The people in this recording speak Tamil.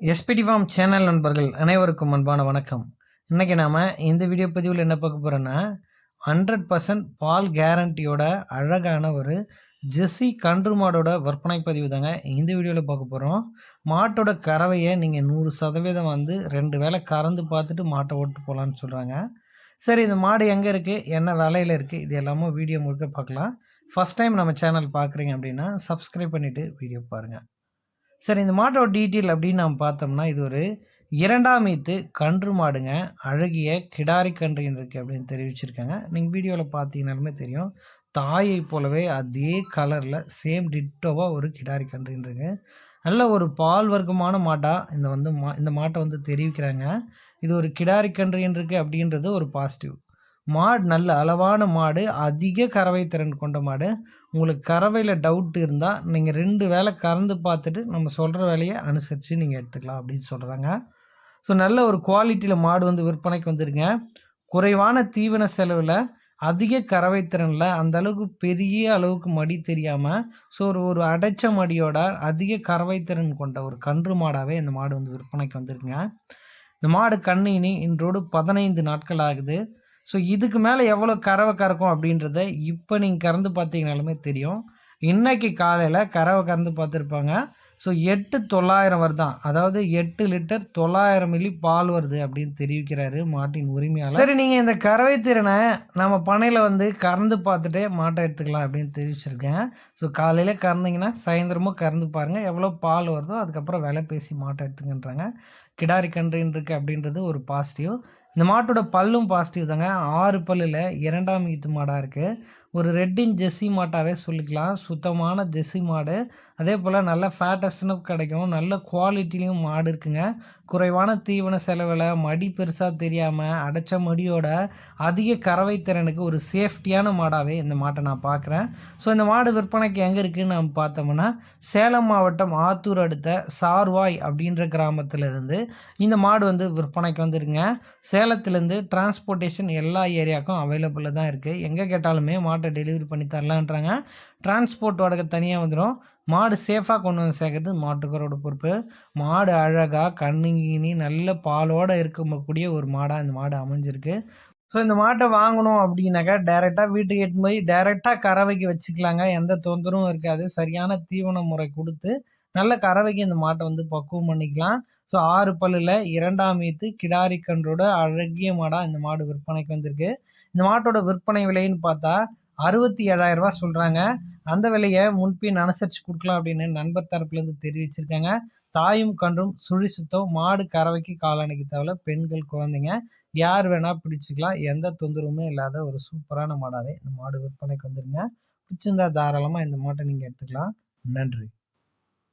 எஸ்பிடி ஃபார்ம் சேனல் நண்பர்கள் அனைவருக்கும் அன்பான வணக்கம். இன்றைக்கி நாம் இந்த வீடியோ பதிவில் என்ன பார்க்க போகிறோன்னா ஹண்ட்ரட் பர்சன்ட் பால் கேரண்டியோட அழகான ஒரு ஜெஸ்ஸி கன்று மாடோட விற்பனை பதிவு தாங்க இந்த வீடியோவில் பார்க்க போகிறோம் மாட்டோட கறவையை நீங்கள் நூறு சதவீதம் வந்து ரெண்டு வேலை கறந்து பார்த்துட்டு மாட்டை ஓட்டு போகலான்னு சொல்கிறாங்க சரி இந்த மாடு எங்கே இருக்குது என்ன விலையில் இருக்குது இது எல்லாமே வீடியோ முழுக்க பார்க்கலாம். ஃபஸ்ட் டைம் நம்ம சேனல் பார்க்குறீங்க அப்படின்னா சப்ஸ்கிரைப் பண்ணிவிட்டு வீடியோ பாருங்கள் சரி இந்த மாட்டோட டீட்டெயில் அப்படின்னு நம்ம பார்த்தோம்னா இது ஒரு இரண்டாம் ஈத்து கன்று மாடுங்க. அழகிய கிடாரி கன்று இருக்குது அப்படின்னு தெரிவிச்சிருக்காங்க. நீங்கள் வீடியோவில் பார்த்தீங்கனாலுமே தெரியும். தாயை போலவே அதே கலரில் சேம் டிட்டோவாக ஒரு கிடாரி கன்றுன்றுங்க நல்ல ஒரு பால் வர்க்கமான மாட்டாக இந்த வந்து மா இந்த மாட்டை வந்து தெரிவிக்கிறாங்க. இது ஒரு கிடாரி கன்று அப்படின்றது ஒரு பாசிட்டிவ் மாடு நல்ல அளவான மாடு அதிக கறவை திறன் கொண்ட மாடு. உங்களுக்கு கறவையில் டவுட் இருந்தால் நீங்கள் ரெண்டு வேலை கறந்து பார்த்துட்டு நம்ம சொல்கிற வேலையை அனுசரித்து நீங்கள் எடுத்துக்கலாம் அப்படின்னு சொல்கிறாங்க ஸோ நல்ல ஒரு குவாலிட்டியில் மாடு வந்து விற்பனைக்கு வந்துருங்க. குறைவான தீவன செலவில் அதிக கறவை திறனில் அந்த அளவுக்கு பெரிய அளவுக்கு மடி தெரியாமல் ஸோ ஒரு ஒரு அடைச்ச மடியோட அதிக கறவை திறன் கொண்ட ஒரு கன்று மாடாகவே இந்த மாடு வந்து விற்பனைக்கு வந்துருக்குங்க. இந்த மாடு கண்ணினி இன்றோடு பதினைந்து நாட்கள் ஆகுது. ஸோ இதுக்கு மேலே எவ்வளோ கறவை கறக்கும் அப்படின்றத இப்போ நீங்கள் கறந்து பார்த்தீங்கனாலுமே தெரியும். இன்றைக்கி காலையில் கறவை கறந்து பார்த்துருப்பாங்க ஸோ எட்டு தொள்ளாயிரம் வருதான். அதாவது எட்டு லிட்டர் தொள்ளாயிரம் மில்லி பால் வருது அப்படின்னு தெரிவிக்கிறாரு மாட்டின் உரிமையாளர். சரி நீங்கள் இந்த கறவை திறனை நம்ம பனையில் வந்து கறந்து பார்த்துட்டே மாட்டை எடுத்துக்கலாம் அப்படின்னு தெரிவிச்சிருக்கேன். ஸோ காலையில் கறந்தீங்கன்னா சாயந்தரமும் கறந்து பாருங்கள் எவ்வளோ பால் வருதோ அதுக்கப்புறம் விலை பேசி மாட்டை எடுத்துங்கன்றாங்க. கிடாரி கன்றுன்னு இருக்குது அப்படின்றது ஒரு பாசிட்டிவ் இந்த மாட்டோட பல்லும் பாசிட்டிவ் தாங்க. ஆறு பல்லில் இரண்டாம் ஈத்து மாடாக இருக்குது ஒரு ரெட்டின் ஜெர்சி மாட்டாகவே சொல்லிக்கலாம். சுத்தமான ஜெர்சி மாடு. அதே போல் நல்ல ஃபேட்டஸ்ட்னும் கிடைக்கும். நல்ல குவாலிட்டிலையும் மாடு இருக்குங்க. குறைவான தீவன செலவில் மடி பெருசாக தெரியாமல் அடைச்ச மடியோட அதிக கறவை திறனுக்கு ஒரு சேஃப்டியான மாடாகவே இந்த மாட்டை நான் பார்க்குறேன் ஸோ இந்த மாடு விற்பனைக்கு எங்கே இருக்குதுன்னு நம்ம பார்த்தோம்னா சேலம் மாவட்டம் ஆத்தூர் அடுத்த சார்வாய் அப்படின்ற கிராமத்திலிருந்து இந்த மாடு வந்து விற்பனைக்கு வந்துருங்க சேலத்துலேருந்து டிரான்ஸ்போர்ட்டேஷன் எல்லா ஏரியாவுக்கும் அவைலபிளில் தான் இருக்குது எங்கே கேட்டாலுமே மாட்டை டெலிவரி பண்ணி தரலான்றாங்க. டிரான்ஸ்போர்ட் வாடகை தனியாக வந்துடும் மாடு சேஃபாக கொண்டு வந்து சேர்க்கறது மாட்டுக்காரோட பொறுப்பு. மாடு அழகாக கண்ணுங்கினி நல்ல பாலோடு இருக்கக்கூடிய ஒரு மாடாக இந்த மாடு அமைஞ்சிருக்கு. ஸோ இந்த மாட்டை வாங்கணும் அப்படின்னாக்கா டேரெக்டாக வீட்டுக்கு எடுத்து போய் டேரெக்டாக கறவைக்கு வச்சுக்கலாங்க. எந்த தொந்தரவும் இருக்காது. சரியான தீவன முறை கொடுத்து நல்ல கறவைக்கு இந்த மாட்டை வந்து பக்குவம் பண்ணிக்கலாம். ஸோ ஆறு பல்லில் இரண்டாம் ஈத்து கிடாரி கன்றோட அழகிய மாடாக இந்த மாடு விற்பனைக்கு வந்திருக்கு. இந்த மாட்டோட விற்பனை விலைன்னு பார்த்தா அறுபத்தி ஏழாயிரரூபா சொல்கிறாங்க அந்த விலையை முன்பின் அனுசரித்து கொடுக்கலாம் அப்படின்னு நண்பர் தரப்புலேருந்து தெரிவிச்சிருக்காங்க. தாயும் கன்றும் சுழி சுத்தம் மாடு கறவைக்கு காலணிக்கு தவிர பெண்கள் குழந்தைங்க. யார் வேணால் பிடிச்சிக்கலாம் எந்த தொந்தரவுமே இல்லாத ஒரு சூப்பரான மாடாகவே இந்த மாடு விற்பனைக்கு வந்துடுங்க பிடிச்சிருந்தா தாராளமாக இந்த மாட்டை நீங்கள் எடுத்துக்கலாம். நன்றி.